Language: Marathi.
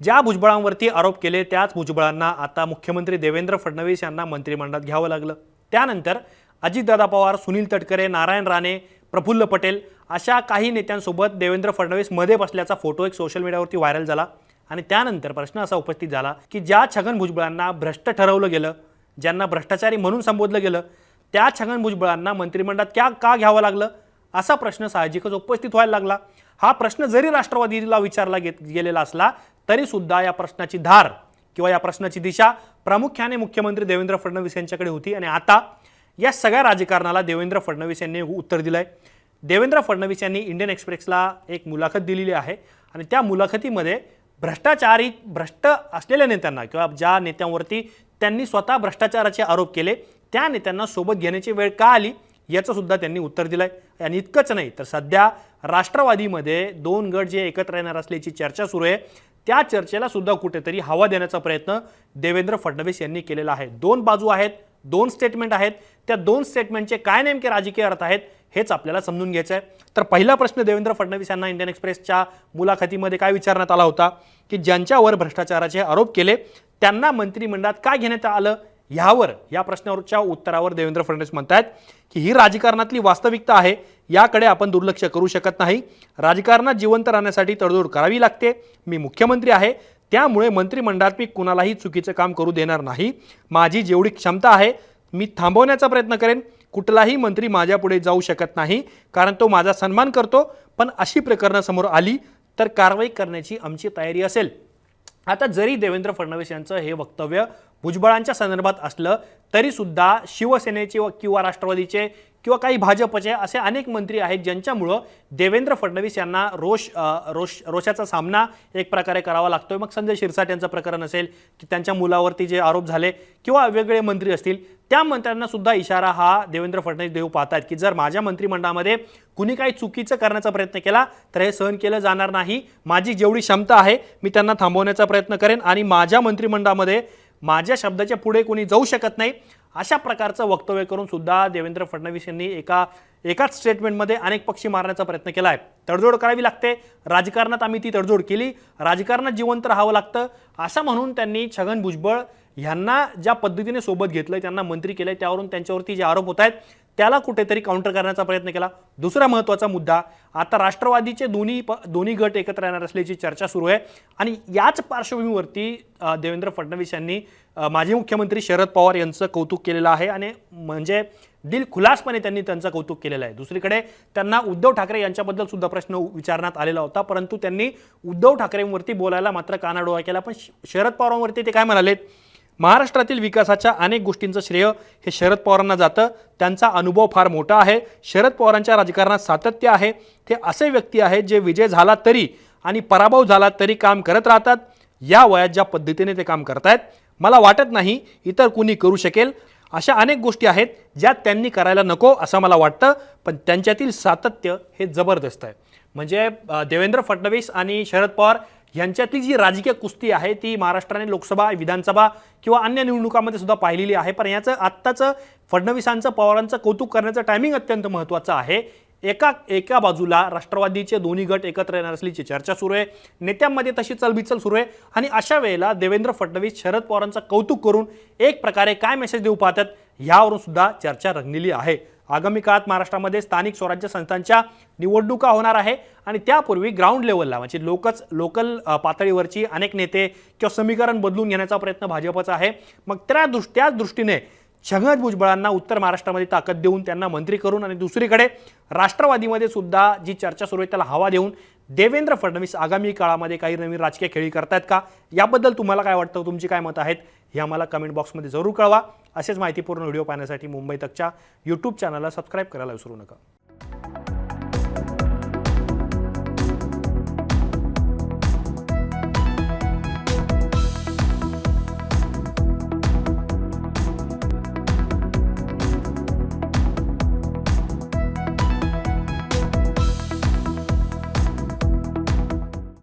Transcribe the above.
ज्या भुजबळांवरती आरोप केले त्याच भुजबळांना आता मुख्यमंत्री देवेंद्र फडणवीस यांना मंत्रिमंडळात घ्यावं लागलं. त्यानंतर अजितदादा पवार सुनील तटकरे नारायण राणे प्रफुल्ल पटेल अशा काही नेत्यांसोबत देवेंद्र फडणवीसमध्ये बसल्याचा फोटो एक सोशल मीडियावरती व्हायरल झाला आणि त्यानंतर प्रश्न असा उपस्थित झाला की ज्या छगन भुजबळांना भ्रष्ट ठरवलं गेलं ज्यांना भ्रष्टाचारी म्हणून संबोधलं गेलं त्या छगन भुजबळांना मंत्रिमंडळात क्या का घ्यावं लागलं? असा प्रश्न साहजिकच उपस्थित व्हायला लागला. हा प्रश्न जरी राष्ट्रवादीला विचारला गेत गेलेला असला तरी सुद्धा या प्रश्नाची धार किंवा या प्रश्नाची दिशा प्रामुख्याने मुख्यमंत्री देवेंद्र फडणवीस यांच्याकडे होती. आणि आता या सगळ्या राजकारणाला देवेंद्र फडणवीस यांनी उत्तर दिलं आहे देवेंद्र फडणवीस यांनी इंडियन एक्सप्रेसला एक मुलाखत दिलेली आहे. आणि त्या मुलाखतीमध्ये भ्रष्टाचारी भ्रष्ट असलेल्या नेत्यांना किंवा ज्या नेत्यांवरती त्यांनी स्वतः भ्रष्टाचाराचे आरोप केले त्या नेत्यांना सोबत घेण्याची वेळ का आली? याचं सुद्धा त्यांनी उत्तर दिलं आहे आणि इतकंच नाही तर सध्या राष्ट्रवादीमध्ये दोन गट जे एकत्र येणार असल्याची चर्चा सुरू आहे. त्या चर्चेला सुद्धा कुठेतरी हवा देण्याचा प्रयत्न देवेंद्र फडणवीस यांनी केलेला आहे. दोन बाजू आहेत दोन स्टेटमेंट आहेत. त्या दोन स्टेटमेंटचे काय नेमके राजकीय अर्थ आहेत हेच आपल्याला समजून घ्यायचं आहे. तर पहिला प्रश्न देवेंद्र फडणवीस यांना इंडियन एक्सप्रेसच्या मुलाखतीमध्ये काय विचारण्यात आला होता? की ज्यांच्यावर भ्रष्टाचाराचे आरोप केले त्यांना मंत्रिमंडळात काय घेण्यात आलं? ह्यावर या प्रश्नावरच्या उत्तरावर देवेंद्र फडणवीस म्हणतात की ही राजकारणातली वास्तविकता आहे याकडे आपण दुर्लक्ष करू शकत नाही. राजकारणात जिवंत राहण्यासाठी तडजोड करावी लागते. मी मुख्यमंत्री आहे त्यामुळे मंत्रिमंडळात मी कुणालाही चुकीचं काम करू देणार नाही. माझी जेवढी क्षमता आहे मी थांबवण्याचा प्रयत्न करेन. कुठलाही मंत्री माझ्यापुढे जाऊ शकत नाही कारण तो माझा सन्मान करतो. पण अशी प्रकरणं समोर आली तर कारवाई करण्याची आमची तयारी असेल. आता जरी देवेंद्र फडणवीस यांचं हे वक्तव्य भुजबळांच्या संदर्भात असलं तरीसुद्धा शिवसेनेचे व- किंवा राष्ट्रवादीचे किंवा काही भाजपचे असे अनेक मंत्री आहेत ज्यांच्यामुळं देवेंद्र फडणवीस यांना रोष रोष रोषाचा सामना एक प्रकारे करावा लागतोय. मग संजय शिरसाट यांचं प्रकरण असेल की त्यांच्या मुलावरती जे आरोप झाले किंवा वेगवेगळे मंत्री असतील त्या मंत्र्यांना सुद्धा इशारा हा देवेंद्र फडणवीस देऊ पाहतात की जर माझ्या मंत्रिमंडळामध्ये कुणी काही चुकीचं करण्याचा प्रयत्न केला तर हे सहन केलं जाणार नाही. माझी जेवढी क्षमता आहे मी त्यांना थांबवण्याचा प्रयत्न करेन आणि माझ्या मंत्रिमंडळामध्ये माझ्या शब्दाच्या पुढे कोणी जाऊ शकत नाही. अशा प्रकारचं वक्तव्य करून सुद्धा देवेंद्र फडणवीस यांनी एका एकाच स्टेटमेंटमध्ये अनेक पक्षी मारण्याचा प्रयत्न केला आहे तडजोड करावी लागते. राजकारणात आम्ही ती तडजोड केली. राजकारणात जिवंत राहावं लागतं. असं म्हणून त्यांनी छगन भुजबळ यांना ज्या पद्धतीने सोबत घेतलं त्यांना मंत्री केलंय त्यावरून त्यांच्यावरती जे आरोप होत आहेत त्याला कुठेतरी काउंटर करण्याचा प्रयत्न केला. दुसरा महत्त्वाचा मुद्दा आता राष्ट्रवादीचे दोन्ही प दोन्ही गट एकत्र येणार असल्याची चर्चा सुरू आहे. आणि याच पार्श्वभूमीवरती देवेंद्र फडणवीस यांनी माजी मुख्यमंत्री शरद पवार यांचं कौतुक केलेलं आहे आणि म्हणजे दिल खुलासपणे त्यांनी त्यांचं कौतुक केलेलं आहे. दुसरीकडे त्यांना उद्धव ठाकरे यांच्याबद्दल सुद्धा प्रश्न विचारण्यात आलेला होता परंतु त्यांनी उद्धव ठाकरेंवरती बोलायला मात्र कानाडोळा केला. पण शरद पवारांवरती ते काय म्हणालेत? महाराष्ट्रातील विकासाच्या अनेक गोष्टींचं श्रेय हे शरद पवारांना जातं. त्यांचा अनुभव फार मोठा आहे. शरद पवारांच्या राजकारणात सातत्य आहे. ते असे व्यक्ती आहेत जे विजय झाला तरी आणि पराभव झाला तरी काम करत राहतात. या वयात ज्या पद्धतीने ते काम करतायत मला वाटत नाही इतर कुणी करू शकेल. अशा अनेक गोष्टी आहेत ज्या त्यांनी करायला नको असं मला वाटतं. पण त्यांच्यातील सातत्य हे जबरदस्त आहे. म्हणजे देवेंद्र फडणवीस आणि शरद पवार यांच्यातली जी राजकीय कुस्ती आहे ती महाराष्ट्राने लोकसभा विधानसभा किंवा अन्य निवडणुकामध्ये सुद्धा पाहिलेली आहे. पण याचं आत्ताचं फडणवीसांचं पवारांचं कौतुक करण्याचं टायमिंग अत्यंत महत्त्वाचं आहे. एका एका बाजूला राष्ट्रवादीचे दोन्ही गट एकत्र येणार असल्याची चर्चा सुरू आहे. नेत्यांमध्ये तशी चलबिचल सुरू आहे. आणि अशा वेळेला देवेंद्र फडणवीस शरद पवारांचं कौतुक करून एक प्रकारे काय मेसेज देऊ पाहतात यावरून सुद्धा चर्चा रंगलेली आहे. आगामी काळात महाराष्ट्रामध्ये स्थानिक स्वराज्य संस्थांच्या निवडणुका होणार आहे आणि त्यापूर्वी ग्राउंड लेवलला म्हणजे लोकच लोकल पातळीवरची अनेक नेते किंवा समीकरण बदलून घेण्याचा प्रयत्न भाजपचा आहे. मग त्या दृष्ट त्याच दृष्टीने छगन भुजबळांना उत्तर महाराष्ट्रामध्ये ताकद देऊन त्यांना मंत्री करून आणि दुसरीकडे राष्ट्रवादीमध्ये सुद्धा जी चर्चा सुरू आहे त्याला हवा देऊन देवेंद्र फडणवीस आगामी काळामध्ये काही नवीन राजकीय खेळी करतायत का? याबद्दल तुम्हाला काय वाटतं? तुमची काय मतं आहेत? हे आम्हाला कमेंट बॉक्समध्ये जरूर कळवा. असेच माहितीपूर्ण व्हिडिओ पाहण्यासाठी मुंबई तकच्या यूट्यूब चॅनलला सबस्क्राईब करायला विसरू नका.